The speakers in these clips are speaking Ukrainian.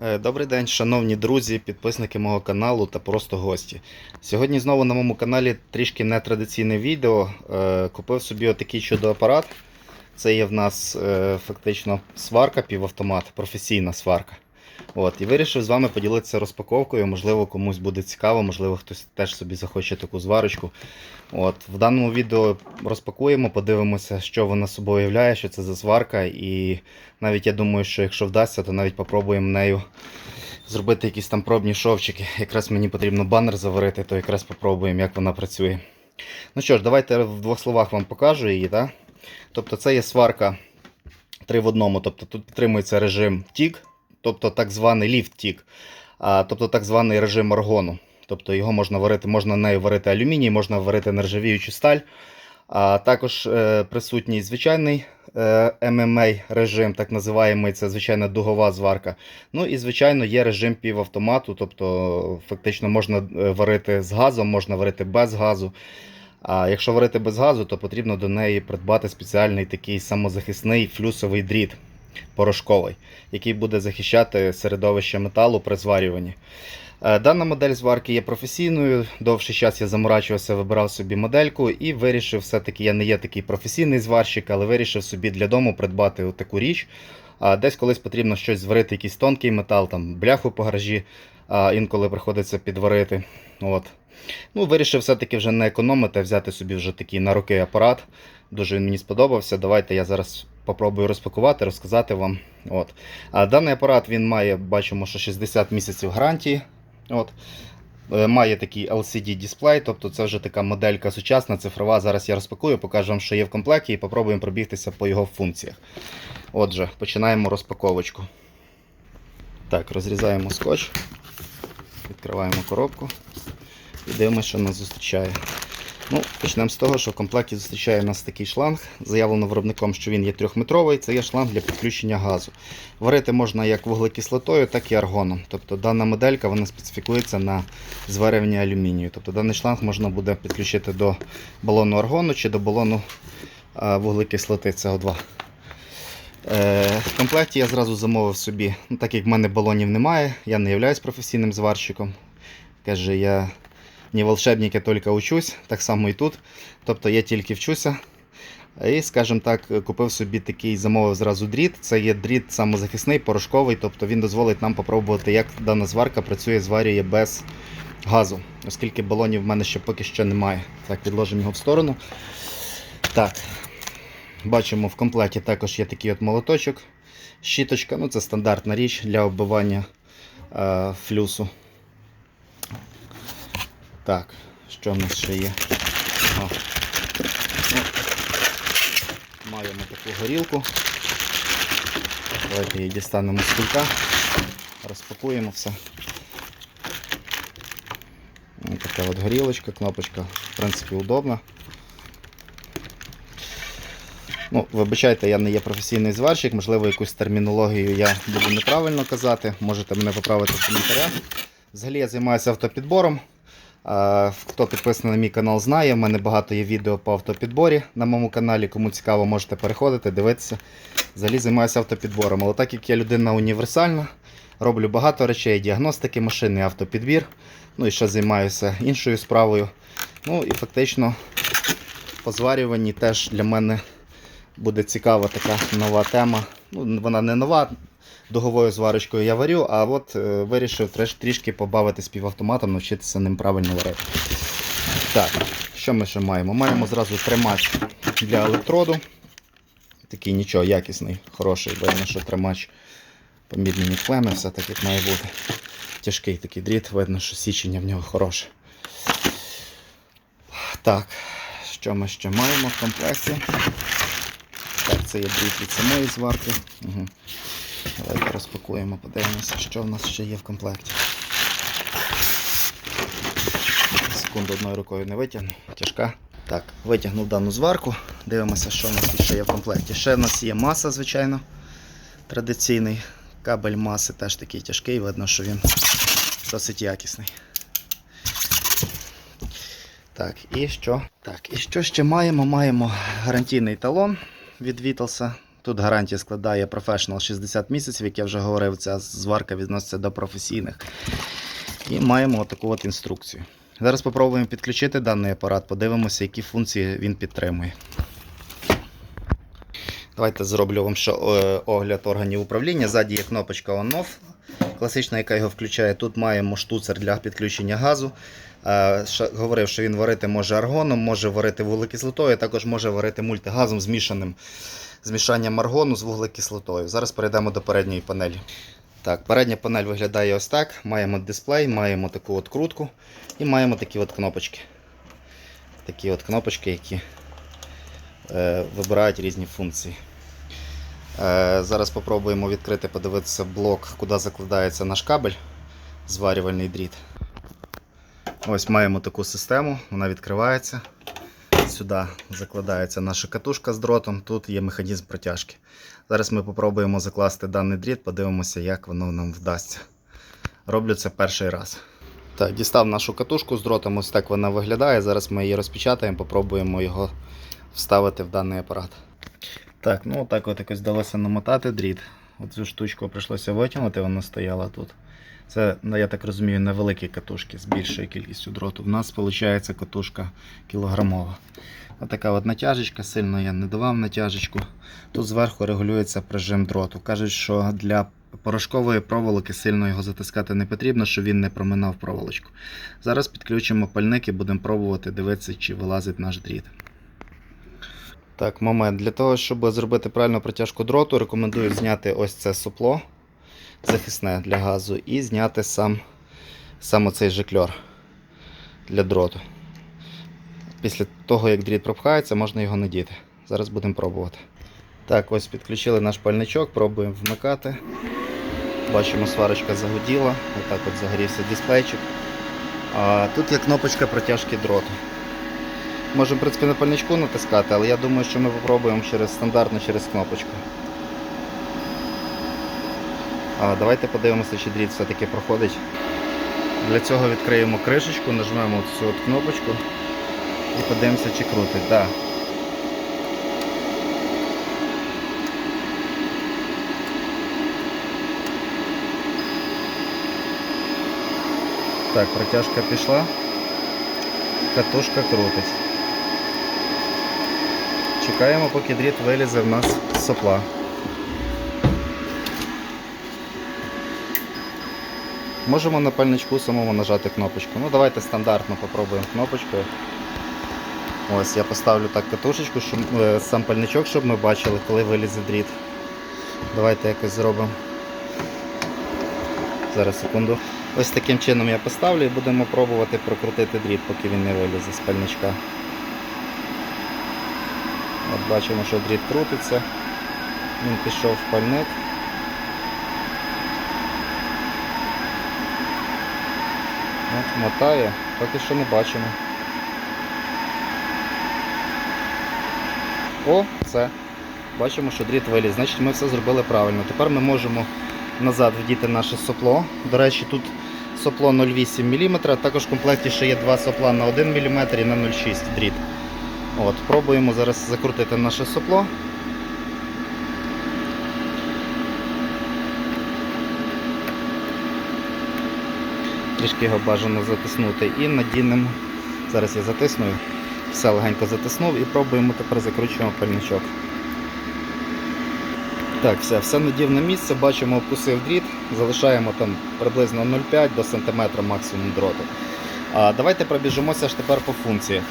Е, Добрий день, шановні друзі, підписники мого каналу та просто гості. Сьогодні знову на моєму каналі трішки нетрадиційне відео. Е, Купив собі отакий чудо-апарат. Це є в нас е, фактично сварка, півавтомат, професійна сварка. От, і вирішив з вами поділитися розпаковкою. Можливо, комусь буде цікаво, можливо, хтось теж собі захоче таку зварочку. От, в даному відео розпакуємо, подивимося, що вона собою являє, що це за сварка. І навіть я думаю, що якщо вдасться, то навіть попробуємо нею зробити якісь там пробні шовчики. Якраз мені потрібно банер заварити, то якраз попробуємо, як вона працює. Ну що ж, давайте в двох словах вам покажу її. Да? Тобто це є сварка 3 в одному. Тобто тут підтримується режим TIG, тобто так званий ліфт-тік, тобто так званий режим аргону. Тобто його можна варити, можна нею варити алюміній, можна варити нержавіючу сталь. А також е, присутній звичайний е, MMA режим, так називаємий, це звичайна дугова зварка. Ну і звичайно є режим півавтомату, тобто фактично можна е, варити з газом, можна варити без газу. А якщо варити без газу, то потрібно до неї придбати спеціальний такий самозахисний флюсовий дріт порошковий, який буде захищати середовище металу при зварюванні. Е, Дана модель зварки є професійною. Довший час я заморачувався, вибирав собі модельку і вирішив, все-таки я не є такий професійний зварщик, але вирішив собі для дому придбати таку річ. Десь колись потрібно щось зварити, якийсь тонкий метал, там бляху по гаражі, а інколи приходиться підварити. От. Ну, Вирішив все-таки вже не економити, а взяти собі вже такий на руки апарат. Дуже він мені сподобався. Давайте я зараз попробую розпакувати, розказати вам. От. А даний апарат він має, бачимо, що 60 місяців гарантії. От. Е, Має такий LCD дисплей, тобто це вже така моделька сучасна, цифрова. Зараз я розпакую, покажу вам, що є в комплекті, і попробуємо пробігтися по його функціях. Отже, починаємо розпаковочку. Так, розрізаємо скотч, відкриваємо коробку і дивимося, що нас зустрічає. Ну, Почнемо з того, що в комплекті зустрічає нас такий шланг. Заявлено виробником, що він є трьохметровий. Це є шланг для підключення газу. Варити можна як вуглекислотою, так і аргоном. Тобто дана моделька вона специфікується на зварювання алюмінію. Тобто даний шланг можна буде підключити до балону аргону чи до балону вуглекислоти СО2. Е, в комплекті я зразу замовив собі, ну, так як в мене балонів немає, я не являюсь професійним зварщиком. Каже, я не волшебник, я тільки учусь, так само і тут. Тобто я тільки вчуся. І, скажімо так, купив собі такий замовив зразу дріт. Це є дріт самозахисний, порошковий, тобто він дозволить нам попробувати, як дана зварка працює, зварює без газу, оскільки балонів в мене ще поки що немає. Так, відложимо його в сторону. Так, бачимо, в комплекті також є такий от молоточок, щіточка, ну це стандартна річ для оббивання е, флюсу. Так, що в нас ще є? О. Ну, маємо таку горілку. Давайте її дістанемо з кулька, розпакуємо все. Ось така от горілочка, кнопочка, в принципі, удобна. Ну, Вибачайте, я не є професійний зварщик, можливо, якусь термінологію я буду неправильно казати. Можете мене поправити в коментарях. Взагалі я займаюся автопідбором. Хто підписаний на мій канал, знає. У мене багато є відео по автопідборі на моєму каналі. Кому цікаво, можете переходити, дивитися. Взагалі займаюся автопідбором. Але так як я людина універсальна, роблю багато речей, діагностики машини, автопідбір. Ну і ще займаюся іншою справою. Ну і фактично по зварюванні теж для мене буде цікава така нова тема. Ну, Вона не нова, дуговою зварочкою я варю, а от е, вирішив трішки побавити співавтоматом, навчитися ним правильно варити. Так, що ми ще маємо? Маємо зразу тримач для електроду. Такий нічого, якісний, хороший, видно, що тримач помірні клеми, все так як має бути. Тяжкий такий дріт, видно, що січення в нього хороше. Так, що ми ще маємо в комплекті? Так, це є дріт від самої зварки. Угу. Давайте розпакуємо, подивимося, що в нас ще є в комплекті. Секунду одною рукою не витягну, тяжка. Так, витягнув дану зварку, дивимося, що в нас ще є в комплекті. Ще в нас є маса, звичайно, традиційний. Кабель маси теж такий тяжкий, видно, що він досить якісний. Так, і що? Так, і що ще маємо? Маємо гарантійний талон від Вітлса. Тут гарантія складає Professional 60 місяців, як я вже говорив, ця зварка відноситься до професійних. І маємо таку от інструкцію. Зараз спробуємо підключити даний апарат, подивимося, які функції він підтримує. Давайте зроблю вам ще е, огляд органів управління. Ззаді є кнопочка On-Off, класична, яка його включає. Тут маємо штуцер для підключення газу. Е, Говорив, що він варити може аргоном, може варити вуглекислотою, а також може варити мультигазом змішаним змішанням аргону з вуглекислотою. Зараз перейдемо до передньої панелі. Так, передня панель виглядає ось так. Маємо дисплей, маємо таку от крутку і маємо такі от кнопочки. Такі от кнопочки, які е, вибирають різні функції. Е, зараз спробуємо відкрити, подивитися блок, куди закладається наш кабель, зварювальний дріт. Ось маємо таку систему, вона відкривається. Сюди закладається наша катушка з дротом, тут є механізм протяжки. Зараз ми спробуємо закласти даний дріт, подивимося, як воно нам вдасться. Роблю це перший раз. Так, дістав нашу катушку з дротом, ось так вона виглядає. Зараз ми її розпечатаємо, попробуємо його вставити в даний апарат. Так, ну так от якось вдалося намотати дріт. Оцю штучку прийшлося витягнути, вона стояла тут. Це, ну, я так розумію, невеликі катушки з більшою кількістю дроту. У нас виходить катушка кілограмова. Отака от натяжечка, сильно я не давав натяжечку. Тут зверху регулюється прижим дроту. Кажуть, що для порошкової проволоки сильно його затискати не потрібно, щоб він не проминав проволочку. Зараз підключимо пальник і будемо пробувати дивитися, чи вилазить наш дріт. Так, момент. Для того, щоб зробити правильну протяжку дроту, рекомендую зняти ось це сопло захисне для газу і зняти сам, сам оцей жикльор для дроту. Після того, як дріт пропхається, можна його надіти. Зараз будемо пробувати. Так, ось підключили наш пальничок, пробуємо вмикати. Бачимо, сварочка загуділа, отак от загорівся дисплейчик. А тут є кнопочка протяжки дроту. Можемо, в принципі, на пальничку натискати, але я думаю, що ми спробуємо через стандартно через кнопочку. А, давайте подивимося, чи дріт все-таки проходить. Для цього відкриємо кришечку, нажмемо цю от кнопочку і подивимося, чи крутить. Да. Так, протяжка пішла, катушка крутить. Чекаємо, поки дріт вилізе в нас з сопла. Можемо на пальничку самому нажати кнопочку. Ну давайте стандартно попробуємо кнопочкою. Ось я поставлю так катушечку, щоб, е, сам пальничок, щоб ми бачили, коли вилізе дріт. Давайте якось зробимо. Зараз секунду. Ось таким чином я поставлю і будемо пробувати прокрутити дріт, поки він не вилізе з пальничка. От Бачимо, що дріт крутиться. Він пішов в пальник. От, мотає, поки що не бачимо. О, все. Бачимо, що дріт виліз. Значить ми все зробили правильно. Тепер ми можемо назад вдіти наше сопло. До речі, тут сопло 0,8 мм, також в комплекті ще є два сопла на 1 мм і на 0,6 дріт. От, Пробуємо зараз закрутити наше сопло. Трішки його бажано затиснути і надінемо. Зараз я затисну, все легенько затиснув і пробуємо тепер закручуємо пальничок. Так, все, все надів на місце, бачимо, опустив дріт, залишаємо там приблизно 0,5 до сантиметра максимум дроту. А, давайте пробіжимося ж тепер по функціях.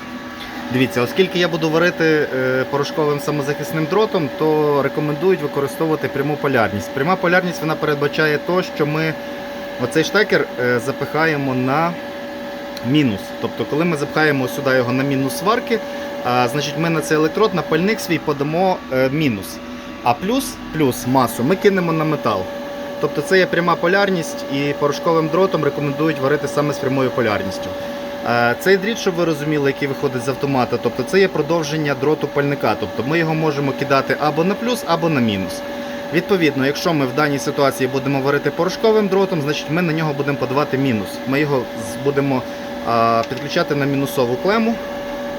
Дивіться, оскільки я буду варити е, порошковим самозахисним дротом, то рекомендують використовувати пряму полярність. Пряма полярність вона передбачає те, що ми оцей штекер е, запихаємо на мінус. Тобто, коли ми запхаємо сюди його на мінус сварки, значить ми на цей електрод, на пальник свій подамо е, мінус. А плюс, плюс масу ми кинемо на метал. Тобто це є пряма полярність і порошковим дротом рекомендують варити саме з прямою полярністю. Е, Цей дріт, щоб ви розуміли, який виходить з автомата, тобто це є продовження дроту пальника. Тобто ми його можемо кидати або на плюс, або на мінус. Відповідно, якщо ми в даній ситуації будемо варити порошковим дротом, значить ми на нього будемо подавати мінус. Ми його будемо підключати на мінусову клему,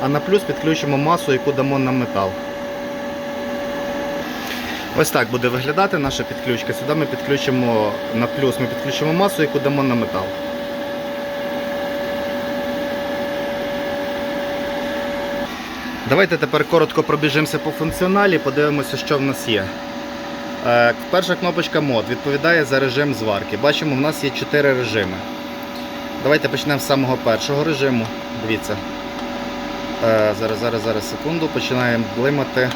а на плюс підключимо масу, яку дамо на метал. Ось так буде виглядати наша підключка. Сюди ми підключимо на плюс, ми підключимо масу, яку дамо на метал. Давайте тепер коротко пробіжимося по функціоналі, подивимося, що в нас є. Е, Перша кнопочка мод відповідає за режим зварки. Бачимо, в нас є 4 режими. Давайте почнемо з самого першого режиму. Дивіться. Е, Зараз, зараз, зараз, секунду. Починаємо блимати.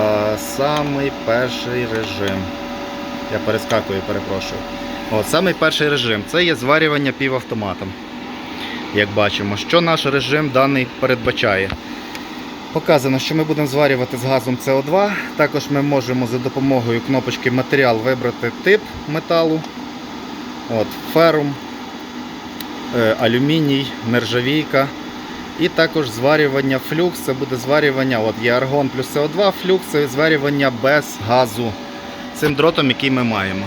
Е, Самий перший режим. Я перескакую, перепрошую. От, самий перший режим це є зварювання півавтоматом. Як бачимо, що наш режим даний передбачає. Показано, що ми будемо зварювати з газом СО2. Також ми можемо за допомогою кнопочки матеріал вибрати тип металу. От, ферум, е, алюміній, нержавійка. І також зварювання флюкс, це буде зварювання, от є аргон плюс СО2, флюкс це зварювання без газу. Цим дротом, який ми маємо.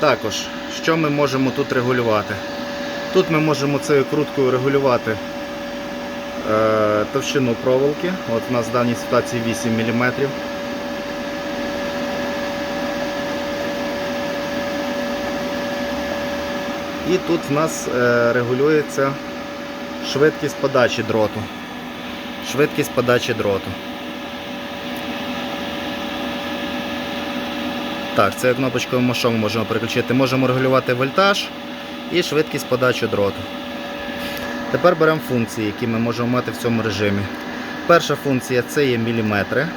Також, що ми можемо тут регулювати? Тут ми можемо цією круткою регулювати е, товщину проволоки. От у нас в даній ситуації 8 мм. І тут в нас е, регулюється швидкість подачі дроту. Швидкість подачі дроту. Так, цією кнопочкою ми можемо переключити? Можемо регулювати вольтаж і швидкість подачі дроту. Тепер беремо функції, які ми можемо мати в цьому режимі. Перша функція це є міліметри.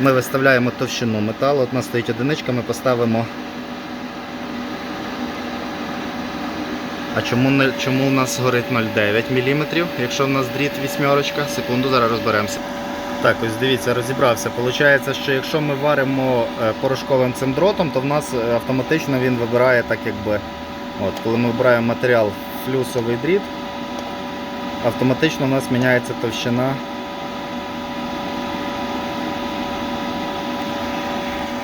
Ми виставляємо товщину металу. От у нас стоїть одиничка, ми поставимо. А чому, чому у нас горить 0,9 мм, якщо в нас дріт вісьмерочка? Секунду, зараз розберемося. Так, ось дивіться, розібрався. Получається, що якщо ми варимо е, порошковим цим дротом, то в нас е, автоматично він вибирає так, якби. От, коли ми вибираємо матеріал флюсовий дріт, автоматично у нас міняється товщина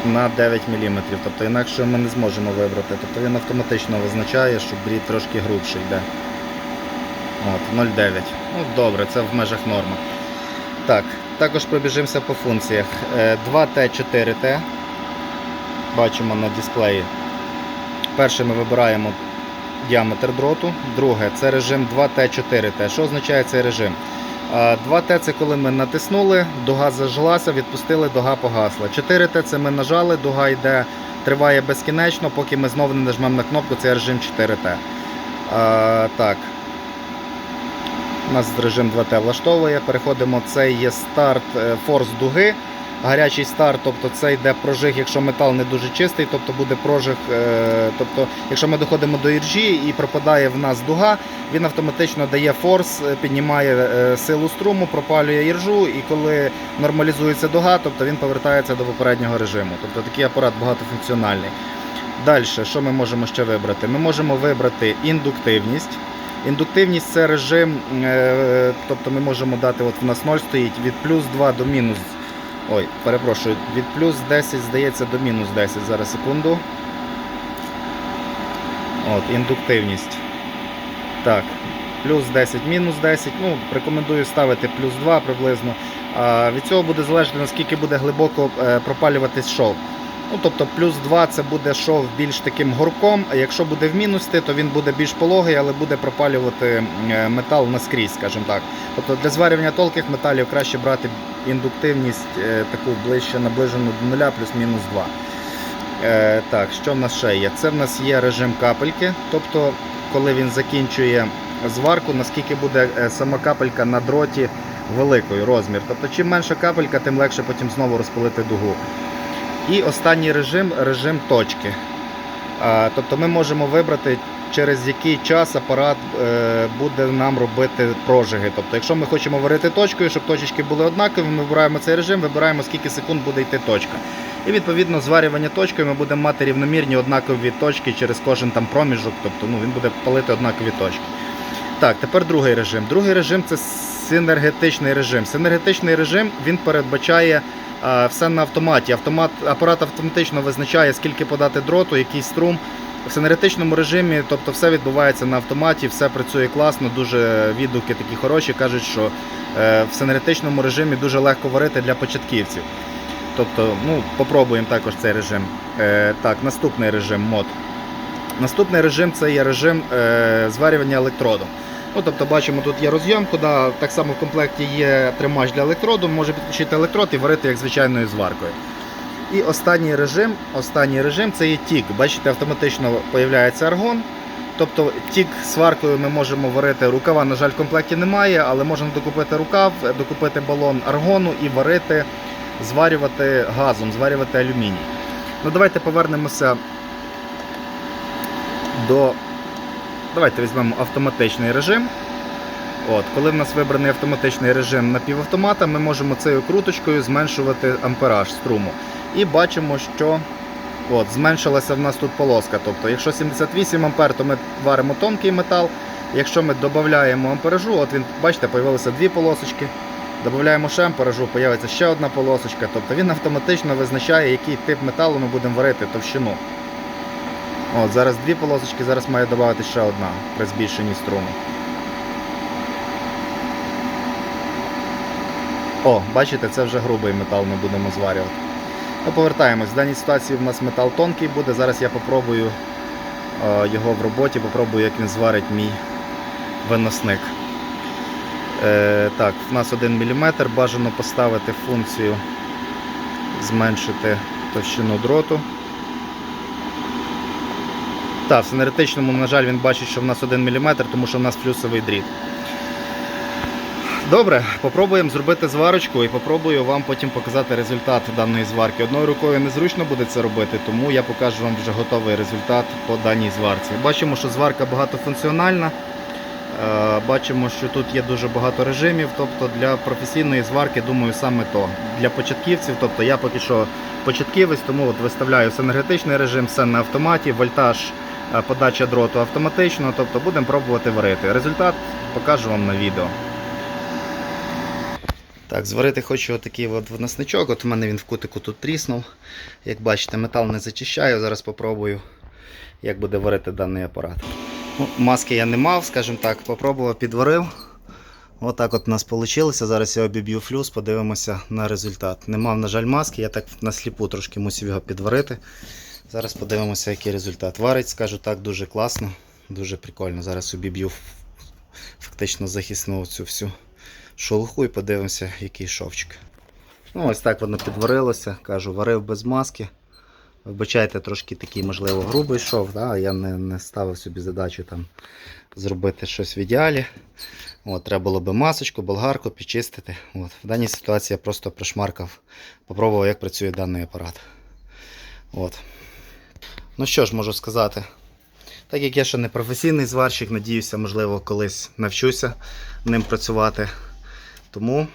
на 9 мм. Тобто інакше ми не зможемо вибрати. Тобто він автоматично визначає, що дріт трошки грубший йде. От, 0,9. Ну добре, це в межах норми. Так, також пробіжимося по функціях. Е, 2T, 4T. Бачимо на дисплеї. Перше ми вибираємо діаметр дроту. Друге це режим 2T4T. Що означає цей режим? 2T це коли ми натиснули, дуга зажглася, відпустили, дуга погасла. 4T це ми нажали, дуга йде, триває безкінечно, поки ми знову не нажмемо на кнопку, це режим 4T. А, так. У нас режим 2T влаштовує. Переходимо, це є старт е, форс дуги. Гарячий старт, тобто це йде прожиг, якщо метал не дуже чистий, тобто буде прожиг. е, Тобто, якщо ми доходимо до іржі і пропадає в нас дуга, він автоматично дає форс, е, піднімає е, силу струму, пропалює іржу, і коли нормалізується дуга, тобто він повертається до попереднього режиму. Тобто такий апарат багатофункціональний. Далі, що ми можемо ще вибрати? Ми можемо вибрати індуктивність. Індуктивність це режим, тобто ми можемо дати, от в нас 0 стоїть від плюс 2 до мінус. Ой, перепрошую, від плюс 10 здається до мінус 10. Зараз секунду. От, індуктивність. Так, плюс 10, мінус 10. Ну, рекомендую ставити плюс 2 приблизно. А від цього буде залежати, наскільки буде глибоко е, пропалюватись шов. Ну, тобто плюс 2 це буде шов більш таким горком, а якщо буде в мінусі, то він буде більш пологий, але буде пропалювати е, метал наскрізь, скажімо так. Тобто для зварювання тонких металів краще брати індуктивність е, таку ближче наближену до нуля, плюс-мінус 2. Е, так, що в нас ще є? Це в нас є режим капельки, тобто коли він закінчує зварку, наскільки буде е, сама капелька на дроті великою розмір. Тобто, чим менша капелька, тим легше потім знову розпилити дугу. І останній режим режим точки. Тобто ми можемо вибрати, через який час апарат е, буде нам робити прожиги. Тобто, якщо ми хочемо варити точкою, щоб точечки були однакові, ми вибираємо цей режим, вибираємо скільки секунд буде йти точка. І відповідно зварювання точкою ми будемо мати рівномірні однакові точки через кожен там проміжок, тобто ну, він буде палити однакові точки. Так, тепер другий режим. Другий режим це синергетичний режим. Синергетичний режим він передбачає все на автоматі. Автомат, апарат автоматично визначає, скільки подати дроту, який струм. В синергетичному режимі, тобто все відбувається на автоматі, все працює класно, дуже відгуки такі хороші, кажуть, що е, в синергетичному режимі дуже легко варити для початківців. Тобто, ну, попробуємо також цей режим. Е, так, наступний режим мод. Наступний режим це є режим е, зварювання електроду. Ну, тобто, бачимо, тут є розйом, куди так само в комплекті є тримач для електроду, може підключити електрод і варити як звичайною зваркою. І останній режим, останній режим це є тік. Бачите, автоматично з'являється аргон. Тобто тік сваркою ми можемо варити. Рукава, на жаль, в комплекті немає, але можемо докупити рукав, докупити балон аргону і варити, зварювати газом, зварювати алюміній. Ну, давайте повернемося до. Давайте візьмемо автоматичний режим. От, коли в нас вибраний автоматичний режим напівавтомата, ми можемо цією круточкою зменшувати ампераж струму. І бачимо, що от, зменшилася в нас тут полоска. Тобто, якщо 78 ампер, то ми варимо тонкий метал. Якщо ми додаємо амперажу, от він, бачите, з'явилися дві полосочки. Додаємо ще амперажу, з'явиться ще одна полосочка. Тобто він автоматично визначає, який тип металу ми будемо варити товщину. От, зараз дві полосочки, зараз має додати ще одна при збільшенні струму. О, бачите, це вже грубий метал ми будемо зварювати. Ну, повертаємось. В даній ситуації в нас метал тонкий буде. Зараз я попробую е, його в роботі, попробую, як він зварить мій виносник. Е, так, в нас 1 мм. Бажано поставити функцію зменшити товщину дроту. Так, в синеретичному, на жаль, він бачить, що в нас 1 мм, тому що в нас плюсовий дріт. Добре, попробуємо зробити зварочку і попробую вам потім показати результат даної зварки. Одною рукою незручно буде це робити, тому я покажу вам вже готовий результат по даній зварці. Бачимо, що зварка багатофункціональна. Е, Бачимо, що тут є дуже багато режимів. Тобто для професійної зварки, думаю, саме то. Для початківців, тобто я поки що початківець, тому от виставляю енергетичний режим, все на автоматі, вольтаж, подача дроту автоматично. Тобто будемо пробувати варити. Результат покажу вам на відео. Так, зварити хочу отакий от виносничок. От у мене він в кутику тут тріснув. Як бачите, метал не зачищаю. Зараз попробую, як буде варити даний апарат. Ну, маски я не мав, скажімо так, попробував, підварив. Отак от у нас вийшло. Зараз я обіб'ю флюс, подивимося на результат. Не мав, на жаль, маски, я так насліпу трошки мусив його підварити. Зараз подивимося, який результат. Варить, скажу так, дуже класно, дуже прикольно. Зараз обіб'ю фактично захисну цю всю шолуху і подивимося, який шовчик. Ну, ось так воно підварилося. Кажу, варив без маски. Вибачайте, трошки такий, можливо, грубий шов. Да? Я не, не ставив собі задачу там зробити щось в ідеалі. От, треба було би масочку, болгарку підчистити. От. В даній ситуації я просто прошмаркав, попробував, як працює даний апарат. От. Ну що ж можу сказати. Так як я ще не професійний зварщик, надіюся, можливо, колись навчуся ним працювати. Тому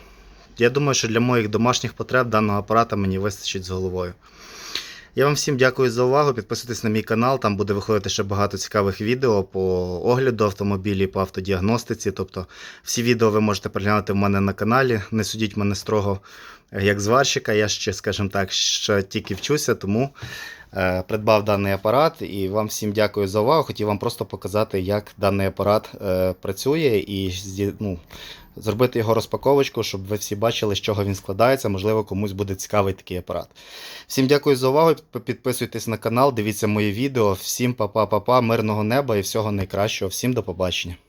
я думаю, що для моїх домашніх потреб даного апарата мені вистачить з головою. Я вам всім дякую за увагу. Підписуйтесь на мій канал, там буде виходити ще багато цікавих відео по огляду автомобілів, по автодіагностиці. Тобто всі відео ви можете переглянути в мене на каналі. Не судіть мене строго е, як зварщика. Я ще, скажімо так, ще тільки вчуся, тому е, придбав даний апарат і вам всім дякую за увагу. Хотів вам просто показати, як даний апарат е, працює і ну, зробити його розпаковочку, щоб ви всі бачили, з чого він складається. Можливо, комусь буде цікавий такий апарат. Всім дякую за увагу. Підписуйтесь на канал, дивіться мої відео. Всім па-па-па-па, мирного неба і всього найкращого. Всім до побачення.